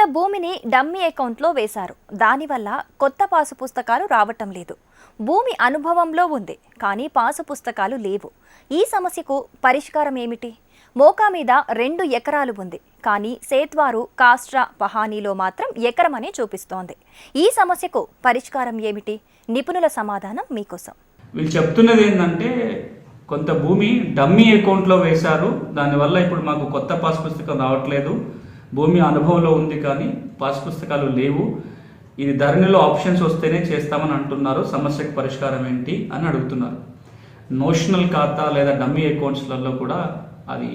కొంత భూమిని డమ్మీ అకౌంట్లో వేశారు. దానివల్ల కొత్త పాసు పుస్తకాలు రావటం లేదు. భూమి అనుభవంలో ఉంది కానీ పాసు పుస్తకాలు లేవు. ఈ సమస్యకు పరిష్కారం ఏమిటి? మోకా మీద రెండు ఎకరాలు ఉంది కానీ సేత్వారు కాస్ట్రా పహానీలో మాత్రం ఎకరమనే చూపిస్తోంది. ఈ సమస్యకు పరిష్కారం ఏమిటి? నిపుణుల సమాధానం మీకోసం. వీళ్ళు చెప్తున్నది ఏంటంటే కొంత భూమి డమ్మీ అకౌంట్లో వేశారు. దానివల్ల ఇప్పుడు మాకు కొత్త పాస్ పుస్తకం రావట్లేదు. భూమి అనుభవంలో ఉంది కానీ పాస్ పుస్తకాలు లేవు. ఇది ధరణిలో ఆప్షన్స్ వస్తేనే చేస్తామని అంటున్నారు. సమస్యకు పరిష్కారం ఏంటి అని అడుగుతున్నారు. నోషనల్ ఖాతా లేదా డమ్మీ అకౌంట్స్లలో కూడా అది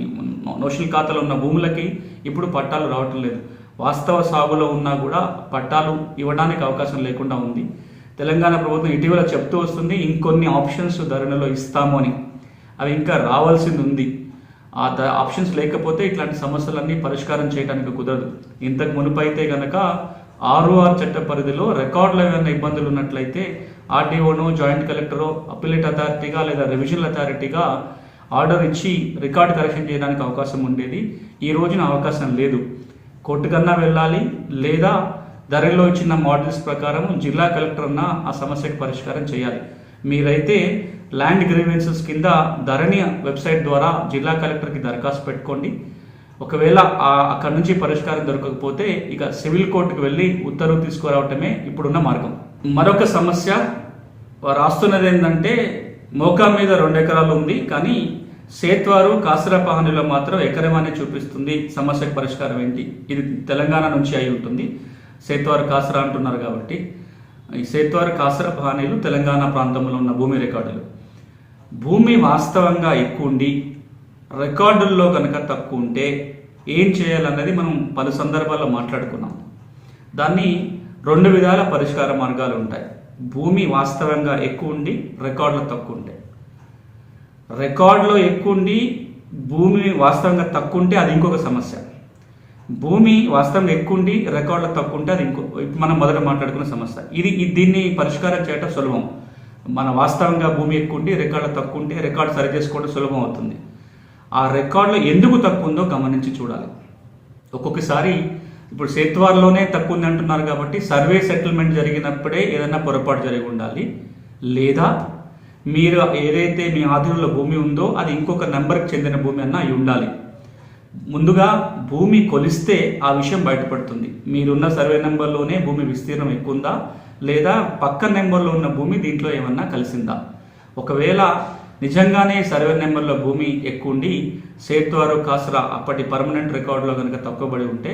నోషనల్ ఖాతాలో ఉన్న భూములకి ఇప్పుడు పట్టాలు రావటం లేదు. వాస్తవ సాగులో ఉన్నా కూడా పట్టాలు ఇవ్వడానికి అవకాశం లేకుండా ఉంది. తెలంగాణ ప్రభుత్వం ఇటీవల చెప్తూ వస్తుంది ఇంకొన్ని ఆప్షన్స్ ధరణిలో ఇస్తాము అని. అవి ఇంకా రావాల్సింది ఉంది. ఆ ఆప్షన్స్ లేకపోతే ఇట్లాంటి సమస్యలన్నీ పరిష్కారం చేయడానికి కుదరదు. ఇంతకు మునుపు అయితే కనుక ఆర్ఓఆర్ చట్ట పరిధిలో రికార్డులు ఏమైనా ఇబ్బందులు ఉన్నట్లయితే ఆర్డీఓను జాయింట్ కలెక్టరో అప్పిలేట్ అథారిటీగా లేదా రెవిజనల్ అథారిటీగా ఆర్డర్ ఇచ్చి రికార్డ్ కరెక్షన్ చేయడానికి అవకాశం ఉండేది. ఈ రోజున అవకాశం లేదు. కోర్టు కన్నా వెళ్ళాలి లేదా ధరలో ఇచ్చిన మోడల్స్ ప్రకారం జిల్లా కలెక్టర్ అన్న ఆ సమస్యకు పరిష్కారం చేయాలి. మీరైతే ల్యాండ్ గ్రీవెన్సెస్ కింద ధరణి వెబ్సైట్ ద్వారా జిల్లా కలెక్టర్కి దరఖాస్తు పెట్టుకోండి. ఒకవేళ అక్కడ నుంచి పరిష్కారం దొరకకపోతే ఇక సివిల్ కోర్టుకు వెళ్ళి ఉత్తర్వు తీసుకురావటమే ఇప్పుడున్న మార్గం. మరొక సమస్య రాస్తున్నది ఏంటంటే మోకా మీద రెండు ఎకరాలు ఉంది కానీ సేత్వారు కాసరపాహనిలో మాత్రం ఎకరం అనే చూపిస్తుంది సమస్యకు పరిష్కారం ఏంటి? ఇది తెలంగాణ నుంచి అయి ఉంటుంది. సేత్వారు కాసరా అంటున్నారు కాబట్టి. ఈ సేత్వారు కాసర పహానీలు తెలంగాణ ప్రాంతంలో ఉన్న భూమి రికార్డులు. భూమి వాస్తవంగా ఎక్కువ ఉండి రికార్డుల్లో కనుక తక్కువ ఉంటే ఏం చేయాలన్నది మనం పలు సందర్భాల్లో మాట్లాడుకున్నాం. దాన్ని రెండు విధాల పరిష్కార మార్గాలు ఉంటాయి. భూమి వాస్తవంగా ఎక్కువ ఉండి రికార్డులు తక్కువ ఉంటాయి రికార్డులో ఎక్కువ ఉండి భూమి వాస్తవంగా తక్కువ ఉంటే అది ఇంకొక సమస్య. భూమి వాస్తవం ఎక్కువ ఉండి రికార్డులు తక్కువ ఉంటే అది ఇంకో ఇప్పుడు మనం మొదట మాట్లాడుకున్న సమస్య. ఇది దీన్ని పరిష్కారం చేయడం సులభం. మన వాస్తవంగా భూమి ఎక్కువ ఉండి రికార్డులో తక్కువ ఉంటే రికార్డు సరి చేసుకోవడం సులభం అవుతుంది. ఆ రికార్డులో ఎందుకు తక్కువ ఉందో గమనించి చూడాలి. ఒక్కొక్కసారి ఇప్పుడు సేత్వార్లోనే తక్కువ ఉంది అంటున్నారు కాబట్టి సర్వే సెటిల్మెంట్ జరిగినప్పుడే ఏదైనా పొరపాటు జరిగి ఉండాలి. లేదా మీరు ఏదైతే మీ ఆధీనంలో భూమి ఉందో అది ఇంకొక నెంబర్కి చెందిన భూమి అన్న అయి ఉండాలి. ముందుగా భూమి కొలిస్తే ఆ విషయం బయటపడుతుంది. మీరున్న సర్వే నెంబర్లోనే భూమి విస్తీర్ణం ఎక్కువ ఉందా లేదా పక్క నెంబర్లో ఉన్న భూమి దీంట్లో ఏమన్నా కలిసిందా? ఒకవేళ నిజంగానే సర్వే నెంబర్లో భూమి ఎక్కువ ఉండి సేత్వారు కాసరా అప్పటి పర్మనెంట్ రికార్డులో కనుక తక్కువబడి ఉంటే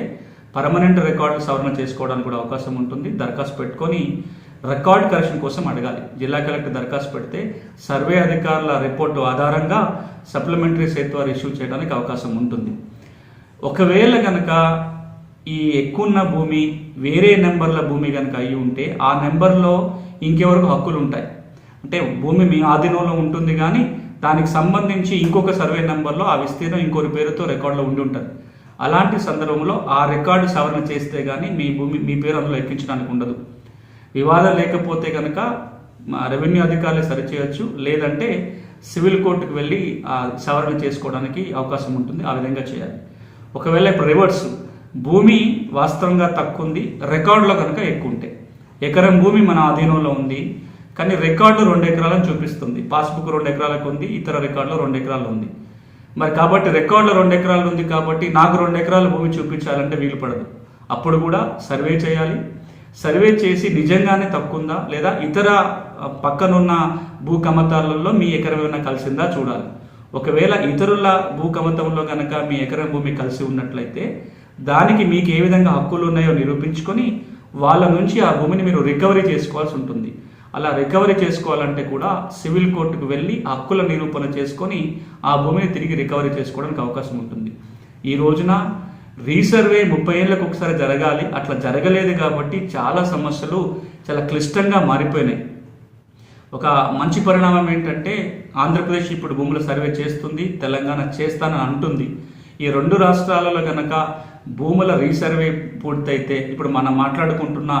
పర్మనెంట్ రికార్డు సవరణ చేసుకోవడానికి కూడా అవకాశం ఉంటుంది. దరఖాస్తు పెట్టుకొని రికార్డ్ కరెక్షన్ కోసం అడగాలి. జిల్లా కలెక్టర్ దరఖాస్తు పెడితే సర్వే అధికారుల రిపోర్టు ఆధారంగా సప్లిమెంటరీ సేత్వారు ఇష్యూ చేయడానికి అవకాశం ఉంటుంది. ఒకవేళ కనుక ఈ ఎక్కువన్న భూమి వేరే నెంబర్ల భూమి కనుక అయి ఉంటే ఆ నెంబర్లో ఇంకెవరకు హక్కులు ఉంటాయి. అంటే భూమి మీ ఆధీనంలో ఉంటుంది కానీ దానికి సంబంధించి ఇంకొక సర్వే నెంబర్లో ఆ విస్తీర్ణం ఇంకొక పేరుతో రికార్డులో ఉండి ఉంటుంది. అలాంటి సందర్భంలో ఆ రికార్డు సవరణ చేస్తే కానీ మీ భూమి మీ పేరు అందులో ఎక్కించడానికి ఉండదు. వివాదం లేకపోతే కనుక మా రెవెన్యూ అధికారులు సరిచేయచ్చు లేదంటే సివిల్ కోర్టుకు వెళ్ళి సవరణ చేసుకోవడానికి అవకాశం ఉంటుంది ఆ విధంగా చేయాలి. ఒకవేళ ఇప్పుడు రివర్స్ భూమి వాస్తవంగా తక్కువ ఉంది రికార్డులో కనుక ఎక్కువ ఉంటే ఎకరం భూమి మన ఆధీనంలో ఉంది కానీ రికార్డు రెండు ఎకరాలను చూపిస్తుంది. పాస్బుక్ రెండు ఎకరాలకు ఉంది ఇతర రికార్డులో రెండు ఎకరాలు ఉంది. మరి కాబట్టి రికార్డులో రెండు ఎకరాలు ఉంది కాబట్టి నాకు రెండు ఎకరాల భూమి చూపించాలంటే వీలు పడదు. అప్పుడు కూడా సర్వే చేయాలి సర్వే చేసి నిజంగానే తక్కుందా లేదా ఇతర పక్కనున్న భూ కమతాలలో మీ ఎకరం ఏమైనా కలిసిందా? చూడాలి. ఒకవేళ ఇతరుల భూ కమతంలో కనుక మీ ఎకరం భూమి కలిసి ఉన్నట్లయితే దానికి మీకు ఏ విధంగా హక్కులు ఉన్నాయో నిరూపించుకొని వాళ్ళ నుంచి ఆ భూమిని మీరు రికవరీ చేసుకోవాల్సి ఉంటుంది. అలా రికవరీ చేసుకోవాలంటే కూడా సివిల్ కోర్టుకు వెళ్ళి హక్కుల నిరూపణ చేసుకొని ఆ భూమిని తిరిగి రికవరీ చేసుకోవడానికి అవకాశం ఉంటుంది. ఈ రోజున రీసర్వే ముప్పై ఏళ్ళకు ఒకసారి జరగాలి. అట్లా జరగలేదు కాబట్టి చాలా సమస్యలు చాలా క్లిష్టంగా మారిపోయినాయి. ఒక మంచి పరిణామం ఏంటంటే ఆంధ్రప్రదేశ్ ఇప్పుడు భూముల సర్వే చేస్తుంది తెలంగాణ చేస్తానని అంటుంది. ఈ రెండు రాష్ట్రాలలో కనుక భూముల రీసర్వే పూర్తయితే ఇప్పుడు మనం మాట్లాడుకుంటున్న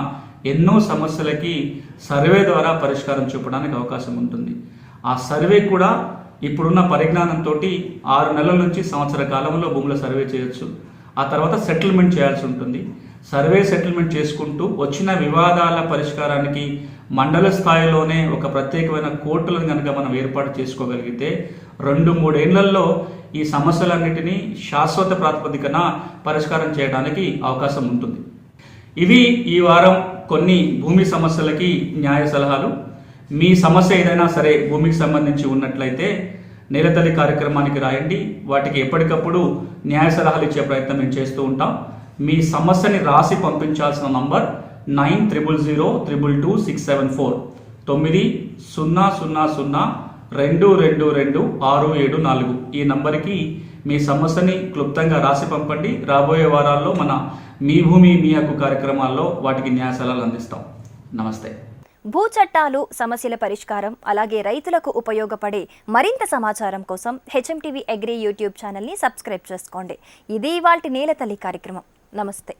ఎన్నో సమస్యలకి సర్వే ద్వారా పరిష్కారం చూపడానికి అవకాశం ఉంటుంది. ఆ సర్వే కూడా ఇప్పుడున్న పరిజ్ఞానంతో ఆరు నెలల నుంచి సంవత్సర కాలంలో భూముల సర్వే చేయొచ్చు. ఆ తర్వాత సెటిల్మెంట్ చేయాల్సి ఉంటుంది. సర్వే సెటిల్మెంట్ చేసుకుంటూ వచ్చిన వివాదాల పరిష్కారానికి మండల స్థాయిలోనే ఒక ప్రత్యేకమైన కోర్టులను కనుక మనం ఏర్పాటు చేసుకోగలిగితే రెండు మూడేళ్ళలో ఈ సమస్యలన్నిటినీ శాశ్వత ప్రాతిపదికన పరిష్కారం చేయడానికి అవకాశం ఉంటుంది. ఇవి ఈ వారం కొన్ని భూమి సమస్యలకి న్యాయ సలహాలు. మీ సమస్య ఏదైనా సరే భూమికి సంబంధించి ఉన్నట్లయితే నేలతల్లి కార్యక్రమానికి రాయండి. వాటికి ఎప్పటికప్పుడు న్యాయ సలహాలు ఇచ్చే ప్రయత్నం మేము చేస్తూ ఉంటాం. మీ సమస్యని రాసి పంపించాల్సిన number nine triple zero triple two six seven four. తొమ్మిది సున్నా సున్నా సున్నా రెండు రెండు రెండు ఆరు ఏడు నాలుగు. ఈ నంబర్కి మీ సమస్యని క్లుప్తంగా రాసి పంపండి. రాబోయే వారాల్లో మన మీ భూమి మీ హక్కు కార్యక్రమాల్లో వాటికి న్యాయ సలహాలు అందిస్తాం. నమస్తే. భూ చట్టాలు సమస్యల పరిష్కారం అలాగే రైతులకు ఉపయోగపడే మరింత సమాచారం కోసం హెచ్ఎంటీవీ అగ్రి యూట్యూబ్ ఛానల్ని సబ్స్క్రైబ్ చేసుకోండి. ఇది వాటి నేల తల్లి కార్యక్రమం. నమస్తే.